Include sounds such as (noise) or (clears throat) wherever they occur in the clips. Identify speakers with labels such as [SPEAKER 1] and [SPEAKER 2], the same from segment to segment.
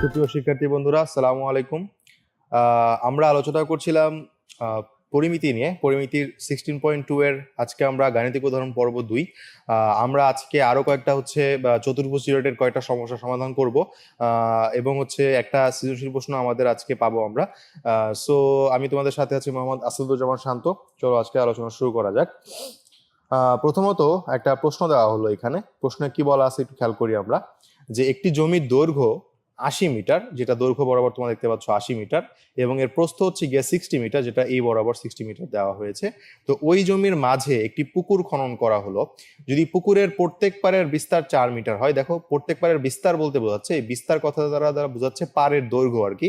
[SPEAKER 1] সুপ্রিয় শিক্ষার্থী বন্ধুরা, আসসালামু আলাইকুম। আমরা আলোচনা করছিলাম পরিমিতি নিয়ে। পরিমিতির সিক্সটিন পয়েন্ট টু এর আজকে আমরা গাণিতিক উদাহরণ পর্ব দুই। আমরা আজকে আরও কয়েকটা হচ্ছে চতুর্ভুজ রিলেটেড কয়েকটা সমস্যা সমাধান করব। এবং হচ্ছে একটা সৃজনশীল প্রশ্ন আমাদের আজকে পাবো আমরা। সো আমি তোমাদের সাথে আছি মোহাম্মদ আসাদুজ্জামান শান্ত। চলো আজকে আলোচনা শুরু করা যাক। প্রথমত একটা প্রশ্ন দেওয়া হলো এখানে। প্রশ্নে কি বলা আছে একটু খেয়াল করি আমরা। যে একটি জমির দৈর্ঘ্য আশি মিটার, যেটা দৈর্ঘ্য বরাবর তোমরা দেখতে পাচ্ছ আশি মিটার, এবং এর প্রস্থ হচ্ছে গিয়ে সিক্সটি মিটার, যেটা এই বরাবর সিক্সটি মিটার দেওয়া হয়েছে। তো ওই জমির মাঝে একটি পুকুর খনন করা হলো। যদি পুকুরের প্রত্যেক পারের বিস্তার চার মিটার হয়, দেখো প্রত্যেক পারের বিস্তার বলতে বোঝাচ্ছে, এই বিস্তার কথা দ্বারা দ্বারা বোঝাচ্ছে পারের দৈর্ঘ্য আর কি।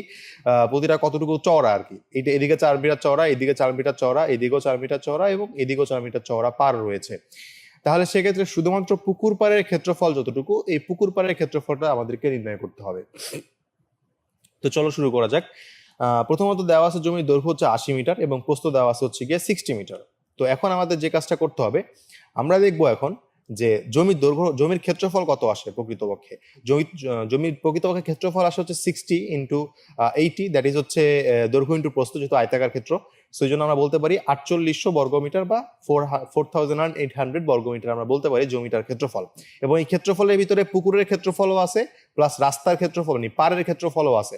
[SPEAKER 1] প্রতিটা কতটুকু চওড়া আর কি। এটা এদিকে চার মিটার চওড়া, এদিকে চার মিটার চওড়া, এদিকেও চার মিটার চওড়া, এবং এদিকেও চার মিটার চওড়া পার রয়েছে। তাহলে সেক্ষেত্রে শুধুমাত্র পুকুর পাড়ের ক্ষেত্রফল যতটুকু, এই পুকুর পাড়ের ক্ষেত্রফলটা আমাদেরকে নির্ণয় করতে হবে। তো চলো শুরু করা যাক। প্রথমত দেওয়া আছে জমির দৈর্ঘ্য হচ্ছে আশি মিটার এবং প্রস্থ দেওয়া আছে হচ্ছে গিয়ে সিক্সটি মিটার। তো এখন আমাদের যে কাজটা করতে হবে, আমরা দেখব এখন যে জমির দৈর্ঘ্য, জমির ক্ষেত্রফল কত আসে প্রকৃতপক্ষে? জমি জমির প্রকৃতপক্ষে ক্ষেত্রফল আসে হচ্ছে sixty into eighty that is হচ্ছে দৈর্ঘ্য ইন্টু প্রস্থ যেহেতু আয়তাকার ক্ষেত্র সেই জন্য আমরা বলতে পারি আটচল্লিশশো বর্গমিটার বা four four thousand eight hundred বর্গমিটার আমরা বলতে পারি জমিটার ক্ষেত্রফল। এবং এই ক্ষেত্রফলের ভিতরে পুকুরের ক্ষেত্রফলও আছে প্লাস রাস্তার ক্ষেত্রফল নেই পাড়ের ক্ষেত্রফলও আছে।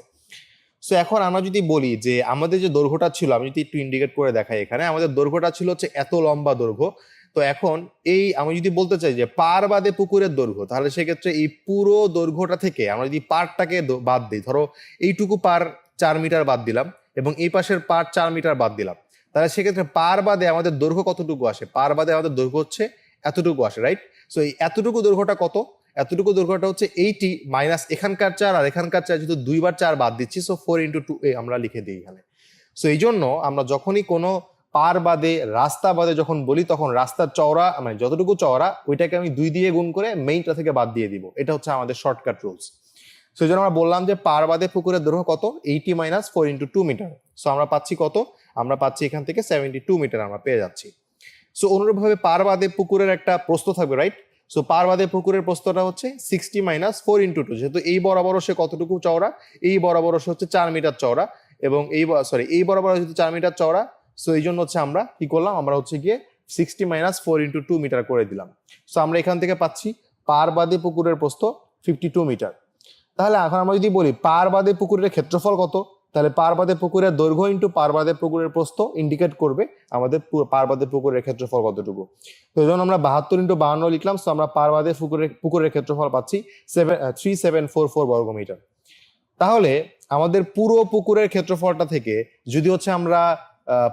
[SPEAKER 1] সো এখন আমরা যদি বলি যে আমাদের যে দৈর্ঘ্যটা ছিল, আমি যদি একটু ইন্ডিকেট করে দেখাই এখানে, আমাদের দৈর্ঘ্যটা ছিল হচ্ছে এত লম্বা দৈর্ঘ্য। তো এখন এই আমি যদি বলতে চাই যে পার বাদে পুকুরের দৈর্ঘ্য, তাহলে সেক্ষেত্রে এই পুরো দৈর্ঘ্যটা থেকে আমরা যদি পারটাকে বাদ দিই, ধরো এইটুকু পার চার মিটার বাদ দিলাম এবং এই পাশের পার চার মিটার বাদ দিলাম। তাহলে সেক্ষেত্রে পার বাদে আমাদের দৈর্ঘ্য কতটুকু আসে? পার বাদে আমাদের দৈর্ঘ্য হচ্ছে এতটুকু আসে রাইট সো এই এতটুকু দৈর্ঘ্যটা কত? এতটুকু দৈর্ঘ্যটা হচ্ছে এইটি মাইনাস এখানকার চার আর এখানকার চার যেহেতু দুইবার চার বাদ দিচ্ছি so four into two a আমরা লিখে দিই এখানে। সো এই জন্য আমরা যখনই কোনো পার বাদে, রাস্তা বাদে যখন বলি, তখন রাস্তার চওড়া মানে যতটুকু চওড়া, ওইটাকে আমি দুই দিয়ে গুণ করে মেইনটা থেকে বাদ দিয়ে দিব। এটা হচ্ছে আমাদের শর্টকাট রুলস সো এই জন্য আমরা বললাম যে পার বাদে পুকুরের দৈর্ঘ্য কত? Eighty minus four into two metre so আমরা পাচ্ছি কত? আমরা পাচ্ছি এখান থেকে সেভেন্টি টু মিটার আমরা পেয়ে যাচ্ছি। সো অনুরূপভাবে পার বাদে পুকুরের একটা প্রস্থ থাকবে রাইট সো পার বাদে পুকুরের প্রস্থটা হচ্ছে sixty minus four into two যেহেতু এই বরাবর সে কতটুকু চওড়া? এই বরাবর সে হচ্ছে চার মিটার চওড়া। এবং এই সরি এই বরাবর যেহেতু চার মিটার চওড়া সো এই জন্য হচ্ছে আমরা কি করলাম? আমরা হচ্ছে গিয়ে sixty minus four into two metre করে দিলাম। সো আমরা এখান থেকে পাচ্ছি পার বাদে পুকুরের প্রস্থ ফিফটি টু মিটার তাহলে এখন আমরা যদি বলি, পার বাদে পুকুরের ক্ষেত্রফল কত? তাহলে পার বাদে পুকুরের দৈর্ঘ্য ইন্টু পার বাদে পুকুরের প্রস্থ ইন্ডিকেট করবে আমাদের পার বাদে পুকুরের ক্ষেত্রফল কতটুকু। তো জন্য আমরা বাহাত্তর ইন্টু বাহান্ন লিখলাম সো আমরা পার বাদে পুকুরের পুকুরের ক্ষেত্রফল পাচ্ছি seven three seven four four বর্গমিটার তাহলে আমাদের পুরো পুকুরের ক্ষেত্রফলটা থেকে যদি হচ্ছে আমরা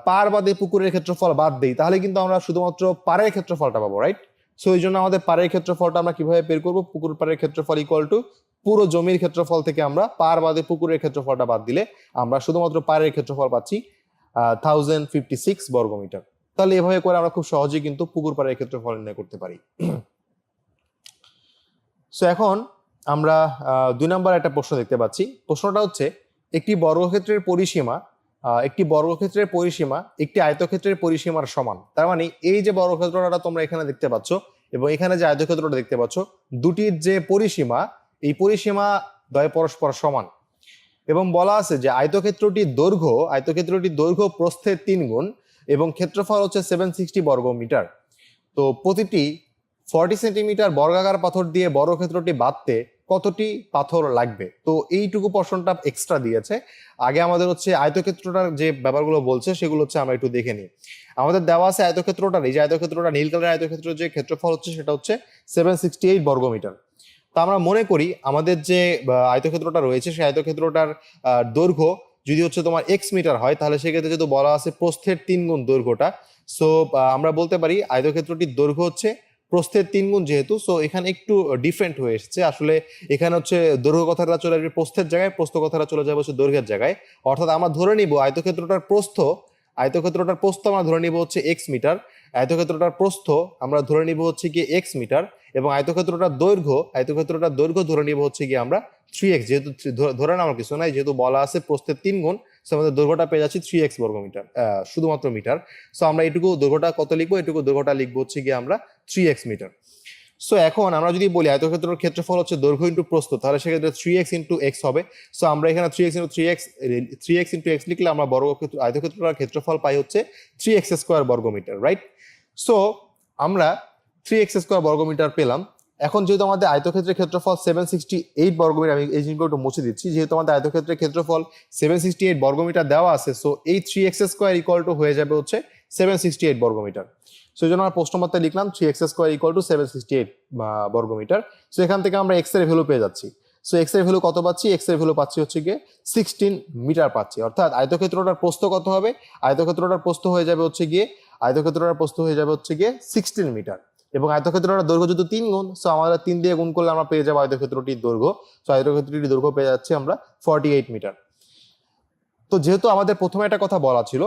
[SPEAKER 1] পার বাদে পুকুরের ক্ষেত্রফল বাদ দিই, তাহলে কিন্তু আমরা শুধুমাত্র পাড়ের ক্ষেত্রফলটা পাবো রাইট সো এই জন্য আমাদের পাড়ের ক্ষেত্রফলটা আমরা কীভাবে বের করব? পুকুর পাড়ের ক্ষেত্রফল ইকুয়াল টু পুরো জমির ক্ষেত্রফল থেকে আমরা পার বাদে পুকুরের ক্ষেত্রফলটা বাদ দিলে আমরা শুধুমাত্র পাড়ের ক্ষেত্রফল পাচ্ছি থাউজেন্ড ফিফটি সিক্স বর্গমিটার। তাহলে এভাবে করে আমরা খুব সহজেই কিন্তু পুকুর পাড়ের ক্ষেত্রফল নির্ণয় করতে পারি। (clears throat) সো এখন আমরা দুই নম্বর একটা প্রশ্ন দেখতে পাচ্ছি। প্রশ্নটা হচ্ছে, একটি বর্গক্ষেত্রের পরিসীমা একটি বর্গক্ষেত্রের পরিসীমা একটি আয়তক্ষেত্রের পরিসীমার সমান। তার মানে এই যে বর্গক্ষেত্রটা তোমরা এখানে দেখতে পাচ্ছ এবং এখানে যে আয়তক্ষেত্রটা দেখতে পাচ্ছ, দুটির যে পরিসীমা এই পরিসীমা দয় পরস্পর সমান। এবং বলা আছে যে আয়তক্ষেত্রটির দৈর্ঘ্য আয়তক্ষেত্রটির দৈর্ঘ্য প্রস্থের তিন গুণ এবং ক্ষেত্রফল হচ্ছে সেভেন সিক্সটি বর্গ মিটার তো প্রতিটি ফর্টি সেন্টিমিটার বর্গাকার পাথর দিয়ে বর্গক্ষেত্রটি বাঁধতে কতটি পাথর লাগবে? তো এইটুকু পোর্শনটা এক্সট্রা দিয়েছে। আগে আমাদের হচ্ছে আয়তক্ষেত্রটার যে ব্যাপারগুলো বলছে, সেগুলো হচ্ছে আমরা একটু দেখে নিই। আমাদের দেওয়া আছে আয়তক্ষেত্রটার, এই যে আয়তক্ষেত্রটা, নীল কালারের আয়তক্ষেত্র যে ক্ষেত্রফল হচ্ছে, সেটা হচ্ছে সেভেন সিক্সটি এইট বর্গমিটার। তো আমরা মনে করি আমাদের যে আয়তক্ষেত্রটা রয়েছে, সেই আয়তক্ষেত্রটার দৈর্ঘ্য যদি হচ্ছে তোমার এক্স মিটার হয়, তাহলে সেক্ষেত্রে যেহেতু বলা আছে প্রস্থের তিন গুণ দৈর্ঘ্যটা সো আমরা বলতে পারি আয়তক্ষেত্রটির দৈর্ঘ্য হচ্ছে প্রস্থের তিন গুণ যেহেতু সো এখানে একটু ডিফারেন্ট হয়ে এসেছে। আসলে এখানে হচ্ছে দৈর্ঘ্য কথাটা চলে আসবে প্রস্থের জায়গায়, প্রস্থ কথাটা চলে যাবে হচ্ছে দৈর্ঘ্যের জায়গায়। অর্থাৎ আমরা ধরে নিব আয়তক্ষেত্রটার প্রস্থ আয়তক্ষেত্রটার প্রস্থ আমরা ধরে নিব হচ্ছে এক্স মিটার আয়তক্ষেত্রটার প্রস্থ আমরা ধরে নিব হচ্ছে কি এক্স মিটার এবং আয়তক্ষেত্রটার দৈর্ঘ্য আয়তক্ষেত্রটার দৈর্ঘ্য ধরে নিব হচ্ছে কি আমরা থ্রি এক্স যেহেতু ধরে- নেওয়ার কিছু নাই, যেহেতু বলা আছে প্রস্তের তিন গুণ সো আমাদের দৈর্ঘ্যটা পেয়ে যাচ্ছি থ্রি এক্স বর্গ মিটার শুধুমাত্র মিটার। সো আমরা এটুকু দৈর্ঘ্যটা কত লিখব? এটুকু দৈর্ঘ্যটা লিখব হচ্ছে গিয়ে আমরা থ্রি এক্স মিটার। সো এখন আমরা যদি বলি আয়তক্ষেত্রের ক্ষেত্রফল হচ্ছে দৈর্ঘ্য ইন্টু প্রস্থ, তাহলে সেক্ষেত্রে থ্রি এক্স ইন্টু এক্স হবে। সো আমরা এখানে three X into three X three X into X লিখলে আমরা বর্গক্ষেত্র, আয়তক্ষেত্রের ক্ষেত্রফল পাই হচ্ছে থ্রি এক্স স্কোয়ার বর্গ মিটার রাইট সো আমরা থ্রি এক্স স্কোয়ার বর্গমিটার পেলাম। এখন যেহেতু আমাদের আয়তক্ষেত্রের ক্ষেত্রফল সেভেন সিক্সটি এইট বর্গমিটার, আমি এই জিনিসগুলো একটু মুছে দিচ্ছি। যেহেতু আমাদের আয়তক্ষেত্রের ক্ষেত্রফল সেভেন সিক্সটি এইট বর্গমিটার দেওয়া আছে সো এই three X square equal to হয়ে যাবে হচ্ছে সেভেন সিক্সটি এইট বর্গমিটার। সেই জন্য আমরা প্রশ্ন মাত্রায় লিখলাম three X square equal to seven sixty eight বর্গমিটার। সো এখান থেকে আমরা এক্সের ভ্যালু পেয়ে যাচ্ছি। সো এক্সের ভ্যালু কত পাচ্ছি? এক্সের ভ্যালু পাচ্ছি হচ্ছে গিয়ে সিক্সটিন মিটার পাচ্ছি। অর্থাৎ আয়তক্ষেত্রটার প্রস্থ কত হবে? আয়তক্ষেত্রটার প্রস্থ হয়ে যাবে হচ্ছে গিয়ে, আয়তক্ষেত্রটার প্রস্থ হয়ে যাবে হচ্ছে গিয়ে সিক্সটিন মিটার। এবং আয়তক্ষেত্রটার দৈর্ঘ্য যদি তিন গুণ সো আমাদের তিন দিয়ে গুণ করলে আমরা পেয়ে যাব আয়তক্ষেত্রটির দৈর্ঘ্য। সো আয়তক্ষেত্রটির দৈর্ঘ্য পেয়ে যাচ্ছি আমরা ফর্টি এইট মিটার তো যেহেতু আমাদের প্রথমে একটা কথা বলা ছিল,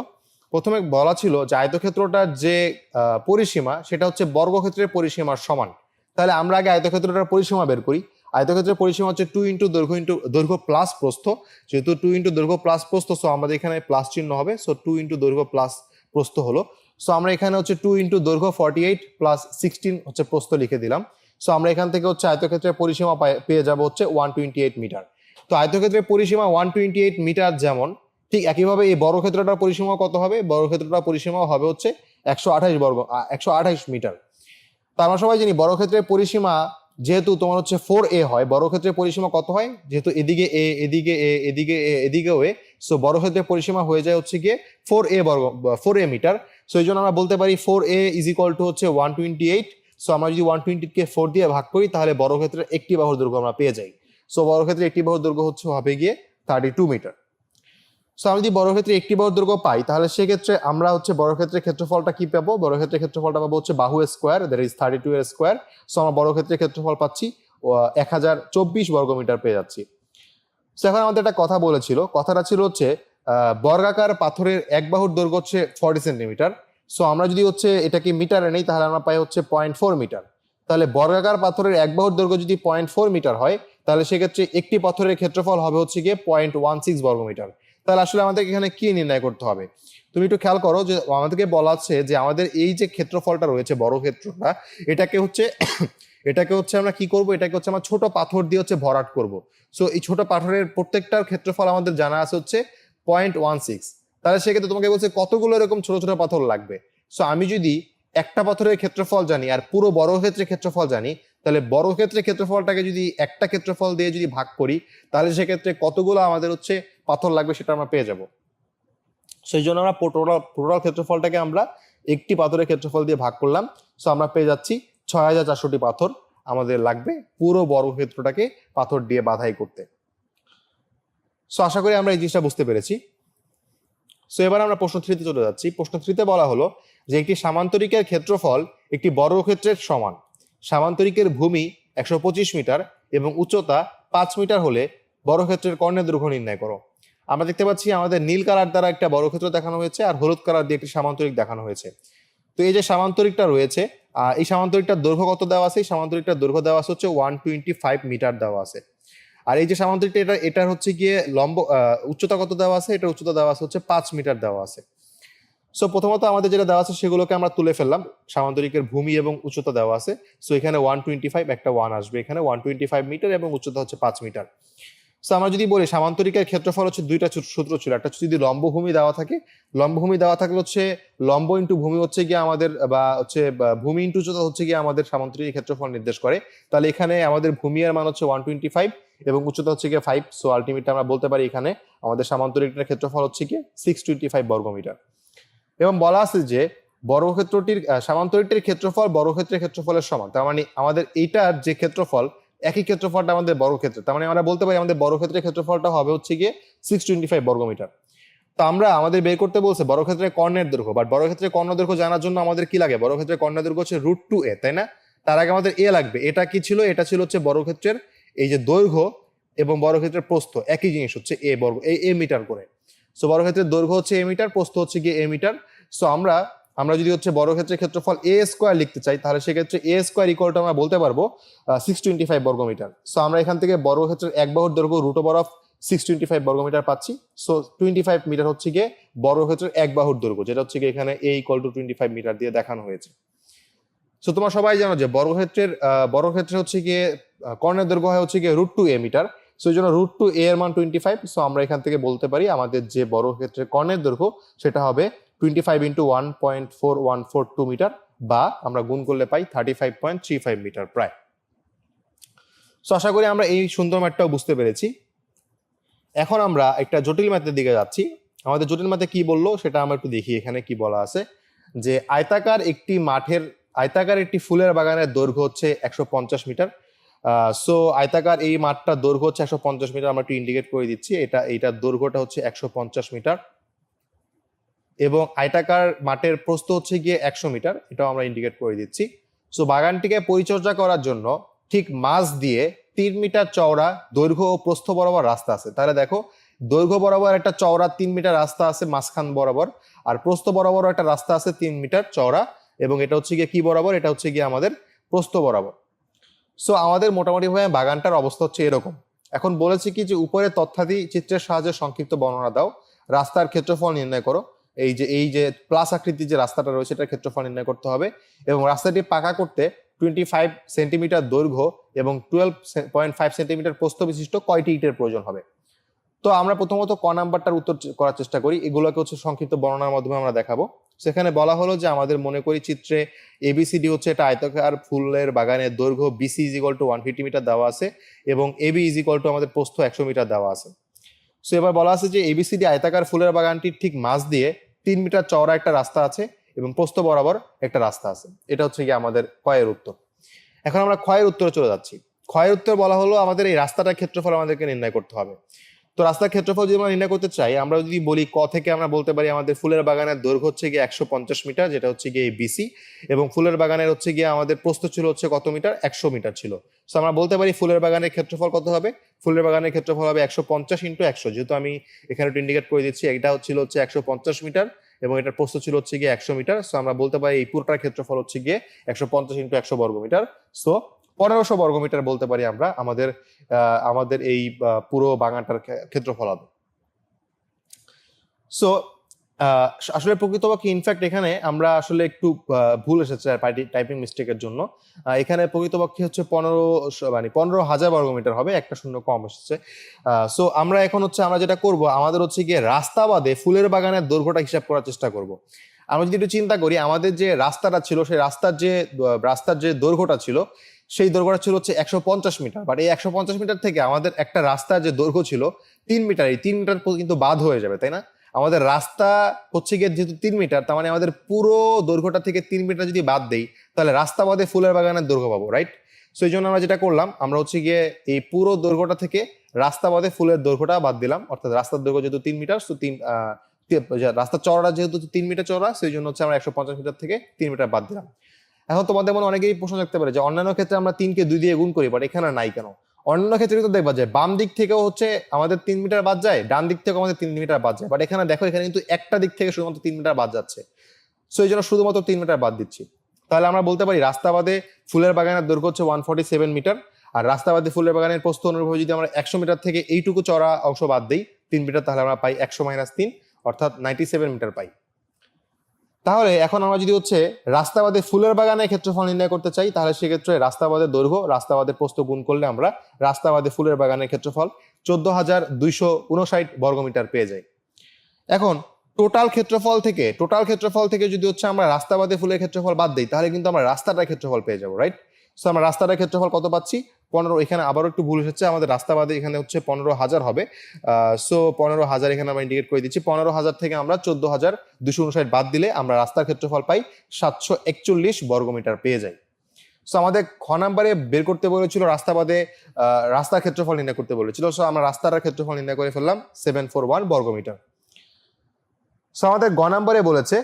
[SPEAKER 1] প্রথমে বলা ছিল যে আয়তক্ষেত্রটার যে পরিসীমা সেটা হচ্ছে বর্গক্ষেত্রের পরিসীমার সমান। তাহলে আমরা আগে আয়তক্ষেত্রটার পরিসীমা বের করি। আয়তক্ষেত্রের পরিসীমা হচ্ছে টু ইন্টু দৈর্ঘ্য ইন্টু দৈর্ঘ্য প্লাস প্রস্থ। যেহেতু টু ইন্টু দৈর্ঘ্য প্লাস প্রস্থ সো আমাদের এখানে প্লাস চিহ্ন হবে সো টু ইন্টু দৈর্ঘ্য প্লাস প্রস্থ হলো। সো আমরা এখানে হচ্ছে টু ইন্টু দৈর্ঘ্য ফর্টি এইট প্লাস সিক্সটিন হচ্ছে প্রস্থ লিখে দিলাম। সো আমরা এখান থেকে হচ্ছে আয়তক্ষেত্রের পরিসীমা পেয়ে যাব হচ্ছে ওয়ান টোয়েন্টি এইট মিটার তো আয়তক্ষেত্রের পরিসীমা ওয়ান টোয়েন্টি এইট মিটার যেমন, ঠিক একইভাবে এই বড় ক্ষেত্রটার পরিসীমা কত হবে? বড় ক্ষেত্রটার পরিসীমা হবে হচ্ছে একশো আঠাশ বর্গ একশো আঠাশ মিটার তো আমরা সবাই জানি বড় ক্ষেত্রের পরিসীমা যেহেতু তোমার হচ্ছে ফোর এ হয় বড় ক্ষেত্রের পরিসীমা কত হয়? যেহেতু এদিকে এ এদিকে এ এদিকে এ এদিকেও এ সো বড় ক্ষেত্রের পরিসীমা হয়ে যায় হচ্ছে গিয়ে ফোর এ বর্গ ফোর এ মিটার সো এই জন্য আমরা বলতে পারি four A is equal to হচ্ছে ওয়ান টোয়েন্টি এইট সো আমরা যদি ওয়ান টোয়েন্টিকে ফোর দিয়ে ভাগ করি, তাহলে বড় ক্ষেত্রের একটি বাহুর দৈর্ঘ্য আমরা পেয়ে যাই। সো বড় ক্ষেত্রে একটি বাহুর দৈর্ঘ্য হচ্ছে হবে গিয়ে থার্টি টু মিটার সো আমি যদি বড় ক্ষেত্রে একটি বাহুর দৈর্ঘ্য পাই, তাহলে সেক্ষেত্রে আমরা হচ্ছে বড় ক্ষেত্রে ক্ষেত্রফলটা কি পাবো? বড় ক্ষেত্রে ক্ষেত্রফলটা পাবো হচ্ছে বাহু square that is thirty two এর স্কোয়ার সো আমরা বড় ক্ষেত্রে ক্ষেত্রফল পাচ্ছি এক হাজার চব্বিশ বর্গমিটার পেয়ে যাচ্ছি। সো এখন আমাদের একটা কথা বলেছিল। কথাটা ছিল হচ্ছে বর্গাকার পাথরের এক বাহুর দৈর্ঘ্য হচ্ছে ফর্টি সেন্টিমিটার সো আমরা যদি হচ্ছে এটাকে মিটারে নেই, তাহলে আমরা পাই হচ্ছে পয়েন্ট ফোর মিটার তাহলে বর্গাকার পাথরের এক বাহুর দৈর্ঘ্য যদি পয়েন্ট ফোর মিটার হয়, তাহলে সেক্ষেত্রে একটি পাথরের ক্ষেত্রফল হবে হচ্ছে গিয়ে পয়েন্ট ওয়ান সিক্স বর্গমিটার তাহলে আসলে আমাদের এখানে কি নির্ণয় করতে হবে? তুমি একটু খেয়াল করো যে আমাদেরকে বলা আছে যে আমাদের এই যে ক্ষেত্রফলটা রয়েছে বড় ক্ষেত্রটা এটাকে হচ্ছে এটাকে হচ্ছে আমরা কি করব? এটাকে হচ্ছে আমরা ছোট পাথর দিয়ে হচ্ছে ভরাট করব। সো এই ছোট পাথরের প্রত্যেকটার ক্ষেত্রফল আমাদের জানা আছে হচ্ছে পয়েন্ট ওয়ান সিক্স তাহলে সেক্ষেত্রে তোমাকে বলছে কতগুলো এরকম ছোট ছোট পাথর লাগবে? সো আমি যদি একটা পাথরের ক্ষেত্রফল জানি আর পুরো বড় ক্ষেত্রে ক্ষেত্রফল জানি, তাহলে বড় ক্ষেত্রে ক্ষেত্রফলটাকে যদি একটা ক্ষেত্রফল দিয়ে যদি ভাগ করি, তাহলে সেক্ষেত্রে কতগুলো আমাদের হচ্ছে পাথর লাগবে সেটা আমরা পেয়ে যাব। সেই জন্য আমরা টোটাল টোটাল ক্ষেত্রফলটাকে আমরা একটি পাথরের ক্ষেত্রফল দিয়ে ভাগ করলাম। সো আমরা পেয়ে যাচ্ছি ছয় হাজার চারশোটি পাথর আমাদের লাগবে পুরো বর্গক্ষেত্রটাকে পাথর দিয়ে বাধাই করতে। সো আশা করি আমরা এই জিনিসটা বুঝতে পেরেছি। সো এবার আমরা প্রশ্ন থ্রিতে চলে যাচ্ছি। প্রশ্ন থ্রিতে বলা হলো যে একটি সামান্তরিকের ক্ষেত্রফল একটি বর্গক্ষেত্রের সমান। সামান্তরিকের ভূমি একশো পঁচিশ মিটার এবং উচ্চতা পাঁচ মিটার হলে বর্গক্ষেত্রের কর্ণের দৈর্ঘ্য নির্ণয় করো। আমরা দেখতে পাচ্ছি আমাদের নীল কালার দ্বারা একটা বর্গক্ষেত্র দেখানো হয়েছে আর হলুদ কালার দিয়ে একটি সামান্তরিক দেখানো হয়েছে। তো এই যে সামান্তরিকটা রয়েছে এই সামান্তরিকটার দৈর্ঘ্য কত দেওয়া আছে? এই সামান্তরিকটার দৈর্ঘ্য দেওয়া আছে হচ্ছে ওয়ান টোয়েন্টি ফাইভ মিটার দেওয়া আছে। আর এই যে সামান্তরিকটা, এটা, এটার হচ্ছে গিয়ে লম্ব উচ্চতা কত দেওয়া আছে? এটা উচ্চতা দেওয়া আছে হচ্ছে পাঁচ মিটার দেওয়া আছে। সো প্রথমত আমাদের যেটা দেওয়া আছে সেগুলোকে আমরা তুলে ফেললাম। সামান্তরিকের ভূমি এবং উচ্চতা দেওয়া আছে। সো এখানে ওয়ান টোয়েন্টি ফাইভ একটা ওয়ান আসবে। এখানে ওয়ান টোয়েন্টি ফাইভ মিটার এবং উচ্চতা হচ্ছে পাঁচ মিটার। সো আমরা যদি বলি, সামান্তরিকের ক্ষেত্রফল হচ্ছে দুইটা সূত্র ছিল। একটা যদি লম্বভূমি দেওয়া থাকে, লম্বভূমি দেওয়া থাকলে হচ্ছে লম্ব ইন্টু ভূমি হচ্ছে গিয়ে আমাদের, বা হচ্ছে ভূমি ইন্টু হচ্ছে গিয়ে আমাদের সামান্তরিকের ক্ষেত্রফল নির্দেশ করে। তাহলে এখানে আমাদের ভূমি এর মান হচ্ছে ওয়ান টোয়েন্টি ফাইভ এবং উচ্চতা হচ্ছে গিয়ে ফাইভ সো আলটিমেটলি আমরা বলতে পারি এখানে আমাদের সামান্তরিকটার ক্ষেত্রফল হচ্ছে গিয়ে সিক্স টোয়েন্টি ফাইভ বর্গমিটার। এবং বলা আছে যে, বর্গক্ষেত্রটির সামান্তরিকটির ক্ষেত্রফল বর্গক্ষেত্রের ক্ষেত্রফলের সমান। তার মানে আমাদের এইটার যে ক্ষেত্রফল একই ক্ষেত্রফলটা আমাদের বর্গক্ষেত্রে তার মানে আমরা বলতে পারি আমাদের বর্গক্ষেত্রের ক্ষেত্রফলটা হবে হচ্ছে গিয়ে সিক্স টোয়েন্টি ফাইভ বর্গমিটার। তো আমরা আমাদের বের করতে বলছে বর্গক্ষেত্রে কর্ণের দৈর্ঘ্য। বাট বর্গক্ষেত্রে কর্ণ দৈর্ঘ্য জানার জন্য আমাদের কি লাগে? বর্গক্ষেত্রে কর্ণ দৈর্ঘ্য হচ্ছে রুট টু এ তাই না? তার আগে আমাদের এ লাগবে। এটা কি ছিল? এটা ছিল হচ্ছে বর্গক্ষেত্রের এই যে দৈর্ঘ্য এবং বর্গক্ষেত্রের প্রস্থ। একই জিনিস হচ্ছে এ বর্গ এ মিটার করে। সো বর্গক্ষেত্রের দৈর্ঘ্য হচ্ছে এ মিটার প্রস্থ হচ্ছে গিয়ে এ মিটার সো আমরা আমরা যদি হচ্ছে বড় ক্ষেত্রে ক্ষেত্রফল এ স্কোয়ার লিখতে চাই, তাহলে সেক্ষেত্রে এ স্কোয়ার ইকুয়ালটা আমরা বলতে পারব সিক্স টোয়েন্টি ফাইভ বর্গমিটার। সো আমরা এখান থেকে বর্গক্ষেত্রের এক বাহুর দৈর্ঘ্য root over of six twenty five বর্গমিটার পাচ্ছি। সো টোয়েন্টি ফাইভ মিটার হচ্ছে গিয়ে বড় ক্ষেত্রের এক বাহুর দৈর্ঘ্য, যেটা হচ্ছে গিয়ে এখানে a equal to twenty five metre দিয়ে দেখানো হয়েছে। সো তোমরা সবাই জানো যে বর্গক্ষেত্রের বর্গক্ষেত্রে হচ্ছে গিয়ে কর্ণের দৈর্ঘ্য হয় হচ্ছে গিয়ে root two a metre so এই জন্য রুট টু এ এর মান টোয়েন্টি ফাইভ সো আমরা এখান থেকে বলতে পারি আমাদের যে বর্গক্ষেত্রের কর্ণের দৈর্ঘ্য, সেটা হবে twenty five into one point four one four two metre বা আমরা গুণ করলে পাই thirty five point three five metre প্রায়। সো আশা করি আমরা এই সুন্দর ম্যাথটাও বুঝতে পেরেছি। এখন আমরা একটা জটিল ম্যাথের দিকে যাচ্ছি। আমাদের জটিল ম্যাথে কি বলল সেটা আমরা একটু দেখি এখানে কি বলা আছে। যে আয়তাকার একটি মাঠের, আয়তাকার একটি ফুলের বাগানের দৈর্ঘ্য হচ্ছে একশো পঞ্চাশ মিটার সো আয়তাকার এই মাঠটার দৈর্ঘ্য হচ্ছে একশো পঞ্চাশ মিটার আমরা একটু ইন্ডিকেট করে দিচ্ছি। এটা, এইটার দৈর্ঘ্যটা হচ্ছে একশো পঞ্চাশ মিটার এবং আয়তাকার মাঠের প্রস্থ হচ্ছে গিয়ে একশো মিটার, এটাও আমরা ইন্ডিকেট করে দিচ্ছি। সো বাগানটিকে পরিচর্যা করার জন্য ঠিক মাঝ দিয়ে তিন মিটার চওড়া দৈর্ঘ্য ও প্রস্থ বরাবর রাস্তা আছে। তাহলে দেখো, দৈর্ঘ্য বরাবর একটা চওড়া তিন মিটার রাস্তা আছে মাঝখান বরাবর, আর প্রস্থ বরাবর একটা রাস্তা আছে তিন মিটার চওড়া, এবং এটা হচ্ছে গিয়ে কি বরাবর? এটা হচ্ছে গিয়ে আমাদের প্রস্থ বরাবর। সো আমাদের মোটামুটি ভাবে বাগানটার অবস্থা হচ্ছে এরকম। এখন বলেছি কি যে উপরে তথ্যাদি চিত্রের সাহায্যে সংক্ষিপ্ত বর্ণনা দাও। রাস্তার ক্ষেত্রফল নির্ণয় করো। এই যে এই যে প্লাস আকৃতির যে রাস্তাটা রয়েছে এটার ক্ষেত্রফল নির্ণয় করতে হবে। এবং রাস্তাটি পাকা করতে টোয়েন্টি ফাইভ সেন্টিমিটার দৈর্ঘ্য এবং টুয়েলভ পয়েন্ট ফাইভ সেন্টিমিটার প্রস্থ বিশিষ্ট কয়টি ইটের প্রয়োজন হবে? তো আমরা প্রথমত ক নাম্বারটার উত্তর করার চেষ্টা করি। এগুলোকে হচ্ছে সংক্ষিপ্ত বর্ণনার মাধ্যমে আমরা দেখাবো। সেখানে বলা হলো যে, আমাদের মনে করি চিত্রে এবিসিডি হচ্ছে এটা আয়তাকার ফুলের বাগানের দৈর্ঘ্য BC is equal to one fifty metre দেওয়া আছে এবং এবি ইজ ইকুয়াল টু আমাদের প্রস্থ একশো মিটার দেওয়া আছে। সো এবার বলা আছে যে এবিসিডি আয়তাকার ফুলের বাগানটির ঠিক মাঝ দিয়ে তিন মিটার চওড়া একটা রাস্তা আছে এবং প্রস্থ বরাবর একটা রাস্তা আছে। এটা হচ্ছে গিয়ে আমাদের ক্ষয়ের উত্তর। এখন আমরা ক্ষয়ের উত্তরে চলে যাচ্ছি। ক্ষয়ের উত্তর বলা হলো আমাদের এই রাস্তাটার ক্ষেত্রফল আমাদেরকে নির্ণয় করতে হবে। তো রাস্তার ক্ষেত্রফল যদি আমরা নির্ণয় করতে চাই, আমরা যদি বলি ক থেকে আমরা বলতে পারি আমাদের ফুলের বাগানের দৈর্ঘ্য হচ্ছে গিয়ে একশো পঞ্চাশ মিটার, যেটা হচ্ছে গিয়ে বিসি এবং ফুলের বাগানের হচ্ছে গিয়ে আমাদের প্রস্থ ছিল হচ্ছে কত মিটার? একশো মিটার ছিল। তো আমরা বলতে পারি ফুলের বাগানের ক্ষেত্রফল কত হবে? ফুলের বাগানের ক্ষেত্রফল হবে একশো পঞ্চাশ ইন্টু একশো, যেহেতু আমি এখানে একটু ইন্ডিকেট করে দিচ্ছি, এটা হচ্ছিল হচ্ছে একশো পঞ্চাশ মিটার, এবং এটার প্রস্থ ছিল হচ্ছে গিয়ে একশো মিটার। সো আমরা বলতে পারি এই পুরোটার ক্ষেত্রফল হচ্ছে গিয়ে একশো পঞ্চাশ ইন্টু একশো বর্গ মিটার সো পনেরোশো বর্গ মিটার বলতে পারি আমরা আমাদের আমাদের এই পুরো বাগানটার ক্ষে- ক্ষেত্রফল হবে সো আসলে প্রকৃতপক্ষে ইনফ্যাক্ট এখানে আমরা আসলে একটু ভুল এসেছে টাইপিং মিস্টেকের জন্য। এখানে প্রকৃতপক্ষে হচ্ছে পনেরো মানে পনেরো হাজার বর্গমিটার হবে, একটা শূন্য কম এসেছে। সো আমরা এখন হচ্ছে, আমরা যেটা করব, আমাদের হচ্ছে গিয়ে রাস্তা বাদে ফুলের বাগানের দৈর্ঘ্যটা হিসাব করার চেষ্টা করব। আমরা যদি একটু চিন্তা করি, আমাদের যে রাস্তাটা ছিল, সেই রাস্তার যে রাস্তার যে দৈর্ঘ্যটা ছিল সেই দৈর্ঘ্যটা ছিল হচ্ছে একশো পঞ্চাশ মিটার। বাট এই একশো পঞ্চাশ মিটার থেকে আমাদের একটা রাস্তার যে দৈর্ঘ্য ছিল তিন মিটার এই তিন মিটার কিন্তু বাদ হয়ে যাবে তাই না? আমাদের রাস্তা হচ্ছে গিয়ে যেহেতু তিন মিটার তার মানে আমাদের পুরো দৈর্ঘ্যটা থেকে তিন মিটার যদি বাদ দেই তাহলে রাস্তা বাদে ফুলের বাগানের দৈর্ঘ্য পাবো রাইট সেই জন্য আমরা যেটা করলাম আমরা হচ্ছে গিয়ে এই পুরো দৈর্ঘ্যটা থেকে রাস্তা বাদে ফুলের দৈর্ঘ্যটা বাদ দিলাম অর্থাৎ রাস্তার দৈর্ঘ্য যেহেতু তিন মিটার তো তিন আহ, তি- যে রাস্তার চওড়া যেহেতু তিন মিটার চওড়া সেই জন্য হচ্ছে আমরা একশো পঞ্চাশ মিটার থেকে তিন মিটার বাদ দিলাম। এখন তোমাদের মনে অনেকেই প্রশ্ন থাকতে পারে যে অন্যান্য ক্ষেত্রে আমরা তিনকে দুই দিয়ে গুণ করি বাট এখানে নাই কেন? অন্যান্য ক্ষেত্রে কিন্তু দেখবা যায় বাম দিক থেকেও হচ্ছে আমাদের তিন মিটার বাদ যায়, ডান দিক থেকেও আমাদের তিন মিটার বাদ যায় বাট এখানে দেখো এখানে কিন্তু একটা দিক থেকে শুধুমাত্র তিন মিটার বাদ যাচ্ছে। সো এই জন্য শুধুমাত্র তিন মিটার বাদ দিচ্ছি। তাহলে আমরা বলতে পারি রাস্তা বাদে ফুলের বাগানের দৈর্ঘ্য হচ্ছে ওয়ান ফর্টি সেভেন মিটার, আর রাস্তাবাদে ফুলের বাগানের প্রস্থ অনুযায়ী যদি আমরা একশো মিটার থেকে এইটুকু চড়া অংশ বাদ দিই, তিন মিটার তাহলে আমরা পাই একশো মাইনাস তিন, অর্থাৎ নাইনটি সেভেন মিটার পাই। তাহলে এখন আমরা যদি হচ্ছে রাস্তাবাদে ফুলের বাগানের ক্ষেত্রফল নির্ণয় করতে চাই, তাহলে সেক্ষেত্রে রাস্তাবাদের দৈর্ঘ্য রাস্তাবাদের প্রস্থ গুণ করলে আমরা রাস্তাবাদে ফুলের বাগানের ক্ষেত্রফল চোদ্দ হাজার দুইশো উনষাট বর্গমিটার পেয়ে যাই। এখন টোটাল ক্ষেত্রফল থেকে, টোটাল ক্ষেত্রফল থেকে যদি হচ্ছে আমরা রাস্তাবাদে ফুলের ক্ষেত্রফল বাদ দিই, তাহলে কিন্তু আমরা রাস্তাটার ক্ষেত্রফল পেয়ে যাব রাইট সো আমরা রাস্তাটার ক্ষেত্রফল কত পাচ্ছি? পনেরো এখানে আবারও একটু ভুল এসেছে আমাদের রাস্তাবাদে এখানে হচ্ছে পনেরো হাজার হবে। সো পনেরো হাজার এখানে আমরা ইন্ডিকেট করে দিচ্ছি। পনেরো হাজার থেকে আমরা চোদ্দ হাজার দুশো উনষাট বাদ দিলে আমরা রাস্তার ক্ষেত্রফল পাই সাতশো একচল্লিশ বর্গমিটার পেয়ে যাই। সো আমাদের খ নাম্বারে বের করতে বলেছিল রাস্তাবাদে আহ, রাস্তার ক্ষেত্রফল নির্ণয় করতে বলেছিল। সো আমরা রাস্তার ক্ষেত্রফল নির্ণয় করে ফেললাম সেভেন ফোর ওয়ান বর্গমিটার। সো আমাদের গ নাম্বারে বলেছে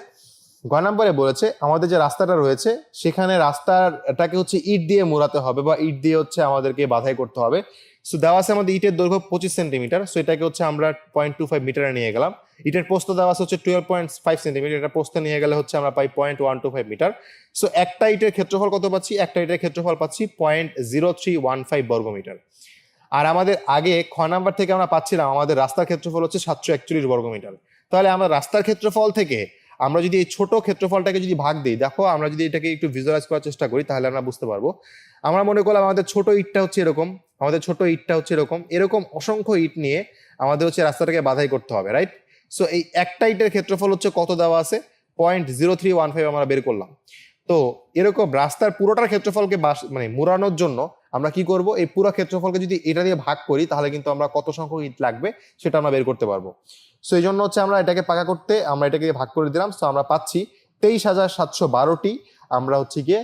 [SPEAKER 1] গ নাম্বারে বলেছে, আমাদের যে রাস্তাটা রয়েছে, সেখানে রাস্তাটাকে হচ্ছে ইট দিয়ে মোড়াতে হবে বা ইট দিয়ে হচ্ছে আমাদেরকে বাধাই করতে হবে। সো দেওয়া আছে আমাদের ইটের দৈর্ঘ্য পঁচিশ সেন্টিমিটার সো এটাকে হচ্ছে আমরা পয়েন্ট টু ফাইভ মিটারে নিয়ে গেলাম। ইটের পোস্ত দেওয়া আছে হচ্ছে টুয়েলভ পয়েন্ট ফাইভ সেন্টিমিটার, এটা পোস্ত নিয়ে গেলে হচ্ছে আমরা পাই point one two five metre. So একটা ইটের ক্ষেত্রফল কত পাচ্ছি? একটা ইটের ক্ষেত্রফল পাচ্ছি point zero three one five বর্গমিটার আর আমাদের আগে খ নাম্বার থেকে আমরা পাচ্ছিলাম, আমাদের রাস্তার ক্ষেত্রফল হচ্ছে সাতশো একচল্লিশ বর্গমিটার তাহলে আমরা রাস্তার ক্ষেত্রফল থেকে আমরা যদি এই ছোট ক্ষেত্রফলটাকে যদি ভাগ দিই, দেখো আমরা যদি এটাকে একটু ভিজুয়ালাইজ করার চেষ্টা করি, তাহলে আমরা বুঝতে পারব। আমরা মনে করলাম আমাদের ছোট ইটটা হচ্ছে এরকম, আমাদের ছোট ইটটা হচ্ছে এরকম এরকম অসংখ্য ইট নিয়ে আমাদের হচ্ছে রাস্তাটাকে বাধাই করতে হবে রাইট সো এই একটা ইটের ক্ষেত্রফল হচ্ছে কত দেওয়া আছে? Point zero three one five আমরা বের করলাম। তো, এরকম রাস্তার পুরোটার ক্ষেত্রফলকে বাস মানে মুড়ানোর জন্য আমরা কি করব? এই পুরো ক্ষেত্রফলকে যদি এটা দিয়ে ভাগ করি, তাহলে কিন্তু আমরা কত সংখ্যক ইট লাগবে সেটা আমরা বের করতে পারব। সো এই জন্য হচ্ছে আমরা এটাকে পাকা করতে আমরা এটাকে ভাগ করে দিলাম। সো আমরা পাচ্ছি তেইশ হাজার সাতশো বারোটি আমরা হচ্ছে গিয়ে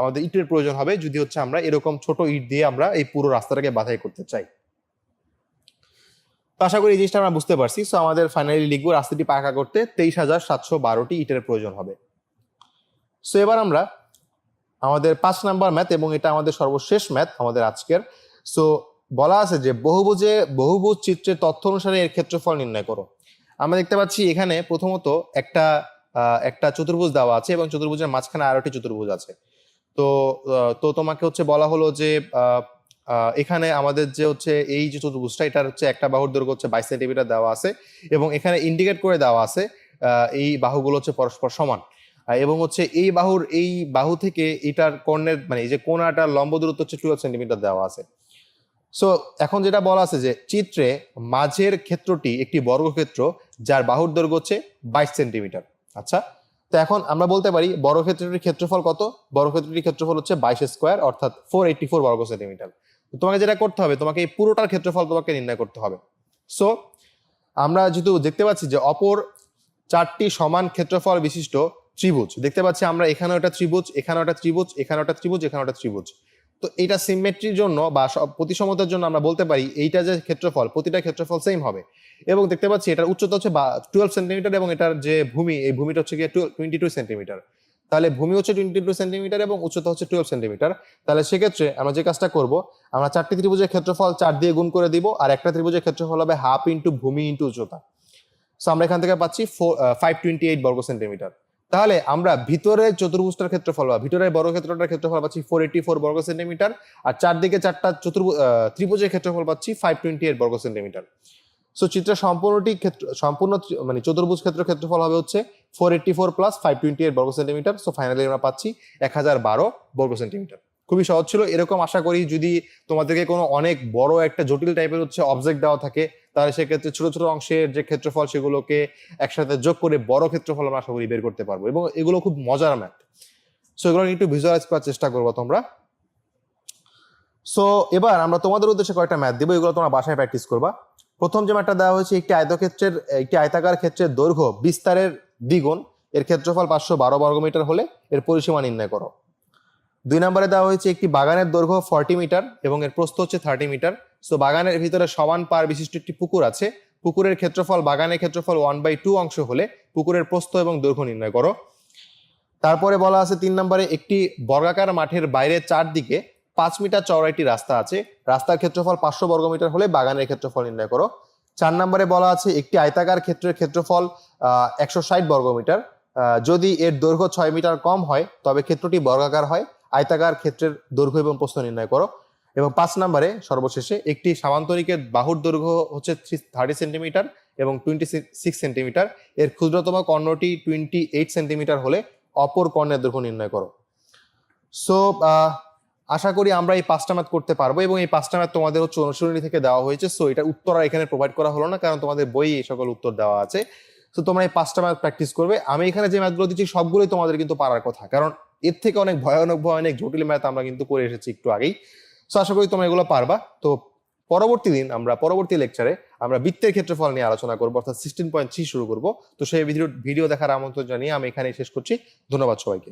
[SPEAKER 1] আমাদের ইটের প্রয়োজন হবে যদি হচ্ছে আমরা এরকম ছোট ইট দিয়ে আমরা এই পুরো রাস্তাটাকে বাধাই করতে চাই। তো আশা করি এই জিনিসটা আমরা বুঝতে পারছি। সো আমাদের ফাইনালি লিখব রাস্তাটি পাকা করতে তেইশ হাজার সাতশো বারোটি ইটের প্রয়োজন হবে। সো এবার আমরা আমাদের পাঁচ নাম্বার ম্যাথ এবং এটা আমাদের সর্বশেষ ম্যাথ আমাদের আজকের। সো বলা আছে যে বহুভুজে বহুভুজ চিত্রের তথ্য অনুসারে এর ক্ষেত্রফল নির্ণয় করো। আমরা দেখতে পাচ্ছি এখানে প্রথমত একটা একটা চতুর্ভুজ দেওয়া আছে এবং চতুর্ভুজের মাঝখানে আরেকটি চতুর্ভুজ আছে। তো তো তোমাকে হচ্ছে বলা হলো যে এখানে আমাদের যে হচ্ছে এই যে চতুর্ভুজটা, এটার হচ্ছে একটা বাহুর দৈর্ঘ্য হচ্ছে বাইশ সেন্টিমিটার দেওয়া আছে এবং এখানে ইন্ডিকেট করে দেওয়া আছে এই বাহুগুলো হচ্ছে পরস্পর সমান। এবং হচ্ছে এই বাহুর, এই বাহু থেকে এটার কর্ণের মানে এই যে কোনাটার লম্ব দূরত্ব হচ্ছে টুয়েলভ সেন্টিমিটার দেওয়া আছে। সো এখন যেটা বলা আছে যে চিত্রে মাঝের ক্ষেত্রটি একটি বর্গক্ষেত্র যার বাহুর দৈর্ঘ্য হচ্ছে বাইশ সেন্টিমিটার। আচ্ছা তো এখন আমরা বলতে পারি বর্গক্ষেত্রটির ক্ষেত্রফল কত? বর্গক্ষেত্রটির ক্ষেত্রফল হচ্ছে বাইশ স্কোয়ার, অর্থাৎ ফোর এইটটি ফোর বর্গ সেন্টিমিটার। তোমাকে যেটা করতে হবে, তোমাকে এই পুরোটার ক্ষেত্রফল তোমাকে নির্ণয় করতে হবে। সো আমরা যেহেতু দেখতে পাচ্ছি যে অপর চারটি সমান ক্ষেত্রফল বিশিষ্ট ত্রিভুজ। দেখতে পাচ্ছি আমরা এখানে একটা ত্রিভুজ এখানে একটা ত্রিভুজ এখানে একটা ত্রিভুজ এখানে একটা ত্রিভুজ। তো এটা সিমেট্রির জন্য বা প্রতিসমতার জন্য আমরা বলতে পারি এইটা যে ক্ষেত্রফল, প্রতিটা ক্ষেত্রফল সেম হবে। এবং দেখতে পাচ্ছি এটার উচ্চতা হচ্ছে টুয়েলভ সেন্টিমিটার এবং এটার যে ভূমি, এই ভূমিটা হচ্ছে গিয়ে টোয়েন্টি টু সেন্টিমিটার তাহলে ভূমি হচ্ছে টোয়েন্টি টু সেন্টিমিটার এবং উচ্চতা হচ্ছে টুয়েলভ সেন্টিমিটার তাহলে সেক্ষেত্রে আমরা যে কাজটা করব, আমরা চারটি ত্রিভুজের ক্ষেত্রফল চার দিয়ে গুণ করে দিব আর একটা ত্রিভুজের ক্ষেত্রফল হবে হাফ ইন্টু ভূমি ইন্টু উচ্চতা। সো আমরা এখান থেকে পাচ্ছি ফাইভ টোয়েন্টি এইট বর্গ সেন্টিমিটার তাহলে আমরা ভিতরে চতুর্ভুজটার ক্ষেত্রফল বা ভিতরের বড় ক্ষেত্রটার ক্ষেত্রফল পাচ্ছি ফোর এইটি ফোর বর্গ সেন্টিমিটার আর চারদিকে চারটা চতুর্ভুজ ত্রিভুজের ক্ষেত্রফল পাচ্ছি ফাইভ টোয়েন্টি এইট বর্গ সেন্টিমিটার। সো চিত্র সম্পূর্ণটি ক্ষেত্র, সম্পূর্ণ মানে চতুর্ভুজ ক্ষেত্র ক্ষেত্রফল হবে হচ্ছে four eighty four plus five twenty eight বর্গ সেন্টিমিটার। সো ফাইনালি আমরা পাচ্ছি এক হাজার বারো বর্গ সেন্টিমিটার। খুবই সহজ ছিল। এরকম আশা করি যদি তোমাদেরকে কোনো অনেক বড় একটা জটিল টাইপের হচ্ছে অবজেক্ট দেওয়া থাকে তাহলে সেক্ষেত্রে ছোট ছোট অংশের যে ক্ষেত্রফল সেগুলোকে একসাথে যোগ করে বড় ক্ষেত্রফল আমরা আশা করি বের করতে পারব এবং এগুলো খুব মজার ম্যাথ। সো এগুলো একটু ভিজুয়ালাইজ করার চেষ্টা করব তোমরা। সো এবার আমরা তোমাদের উদ্দেশ্যে কয়েকটা ম্যাথ দিব, এগুলো তোমরা বাসায় প্র্যাকটিস করবা। প্রথম যে ম্যাথটা দেওয়া হয়েছে, একটি আয়তক্ষেত্রের, একটি আয়তাকার ক্ষেত্রের দৈর্ঘ্য বিস্তারের দ্বিগুণ, এর ক্ষেত্রফল পাঁচশো বারো বর্গমিটার হলে এর পরিসীমা নির্ণয় করো। দুই নম্বরে দেওয়া হয়েছে, একটি বাগানের দৈর্ঘ্য ফর্টি মিটার এবং এর প্রস্থ হচ্ছে থার্টি মিটার সো বাগানের ভিতরে সমান পার বিশিষ্ট একটি পুকুর আছে। পুকুরের ক্ষেত্রফল, বাগানের ক্ষেত্রফল ওয়ান বাই টু অংশ হলে পুকুরের প্রস্থ এবং দৈর্ঘ্য নির্ণয় করো। তারপরে বলা আছে তিন নম্বরে একটি বর্গাকার মাঠের বাইরে চারদিকে পাঁচ মিটার চওড়া একটি রাস্তা আছে। রাস্তার ক্ষেত্রফল পাঁচশো বর্গমিটার হলে বাগানের ক্ষেত্রফল নির্ণয় করো। চার নম্বরে বলা আছে একটি আয়তাকার ক্ষেত্রের ক্ষেত্রফল একশো ষাট বর্গমিটার যদি এর দৈর্ঘ্য ছয় মিটার কম হয়, তবে ক্ষেত্রটি বর্গাকার হয়। আয়তাকার ক্ষেত্রের দৈর্ঘ্য এবং প্রস্থ নির্ণয় করো। এবং পাঁচ নম্বরে সর্বশেষে একটি সামান্তরিকের বাহুর দৈর্ঘ্য হচ্ছে থার্টি সেন্টিমিটার এবং টোয়েন্টি সিক্স সেন্টিমিটার এর ক্ষুদ্রতম কর্ণটি টোয়েন্টি এইট সেন্টিমিটার হলে অপর কর্ণের দৈর্ঘ্য নির্ণয় করো। সো আশা করি আমরা এই পাঁচটা ম্যাথ করতে পারব এবং এই পাঁচটা ম্যাথ তোমাদের হচ্ছে অনুশীলনী থেকে দেওয়া হয়েছে। সো এটা উত্তর আর এখানে প্রোভাইড করা হলো না, কারণ তোমাদের বই এই সকল উত্তর দেওয়া আছে। তো তোমরা এই পাঁচটা ম্যাথ প্র্যাকটিস করবে। আমি এখানে যে ম্যাথগুলো দিচ্ছি সবগুলোই তোমাদের কিন্তু পারার কথা, কারণ এর থেকে অনেক ভয়ানক ভয়ানক, জটিল ম্যাথ আমরা কিন্তু করে এসেছি একটু আগেই। সো আশা করি তোমরা এগুলো পারবা। তো পরবর্তী দিন আমরা, পরবর্তী লেকচারে আমরা বৃত্তের ক্ষেত্রফল নিয়ে আলোচনা করব, অর্থাৎ সিক্সটিন পয়েন্ট থ্রি শুরু করব। তো সেই ভিডিও ভিডিও দেখার আমন্ত্রণ জানিয়ে আমি এখানেই শেষ করছি। ধন্যবাদ সবাইকে।